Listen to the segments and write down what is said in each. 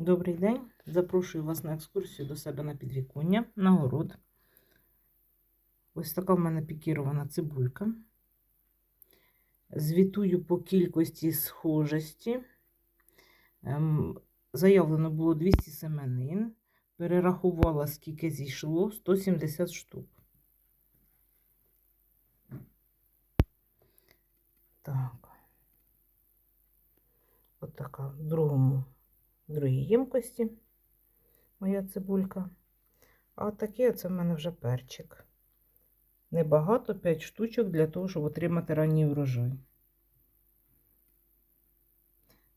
Добрий день. Запрошую вас на екскурсію до себе на підвіконня, на город. Ось така в мене пікірована цибулька. Звітую по кількості схожості. Ем, заявлено було 200 семенин. Перерахувала, скільки зійшло 170 штук. Так. От така в другому другій ємкості моя цибулька. А такий оце в мене вже перчик. Небагато, 5 штучок для того, щоб отримати ранній врожай.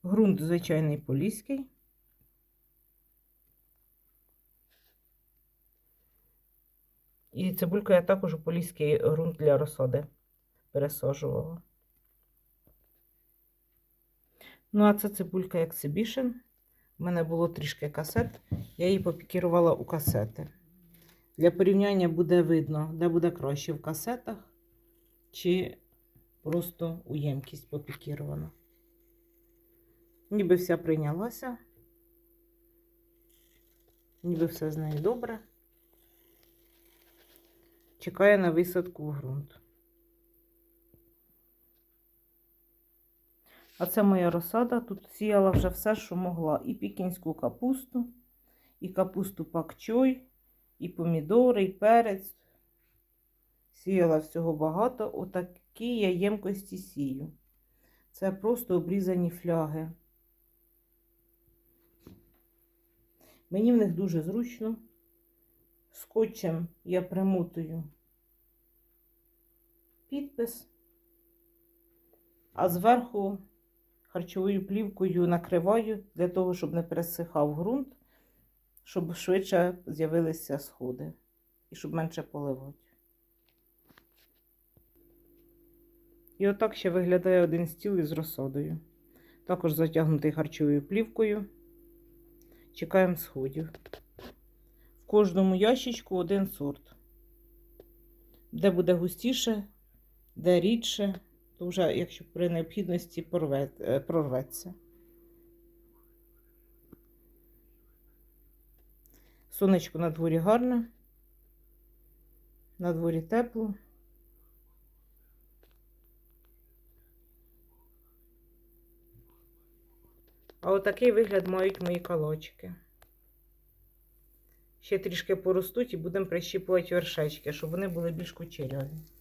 Грунт звичайний поліський. І цибульку я також у поліський ґрунт для розсади пересаджувала. Ну, а це цибулька Exhibition. У мене було трішки касет, я її попікірувала у касети. Для порівняння буде видно, де буде краще в касетах, чи просто у ємкість попікірована. Ніби вся прийнялася, ніби все з нею добре. Чекає на висадку в ґрунт. А це моя розсада. Тут сіяла вже все, що могла. І пікінську капусту, і капусту пакчой, і помідори, і перець. Сіяла всього багато. Отакі я ємкості сію. Це просто обрізані фляги. Мені в них дуже зручно. Скотчем я примотую підпис, а зверху харчовою плівкою накриваю для того, щоб не пересихав ґрунт, щоб швидше з'явилися сходи і щоб менше поливати. І отак ще виглядає один стіл із розсадою. Також затягнутий харчовою плівкою. Чекаємо сходів. В кожному ящичку один сорт. Де буде густіше, де рідше то вже, якщо при необхідності е, прорветься. Сонечко на дворі гарне, на дворі тепло. А отакий вигляд мають мої калочки. Ще трішки поростуть і будемо прищіпувати вершечки, щоб вони були більш кучеряві.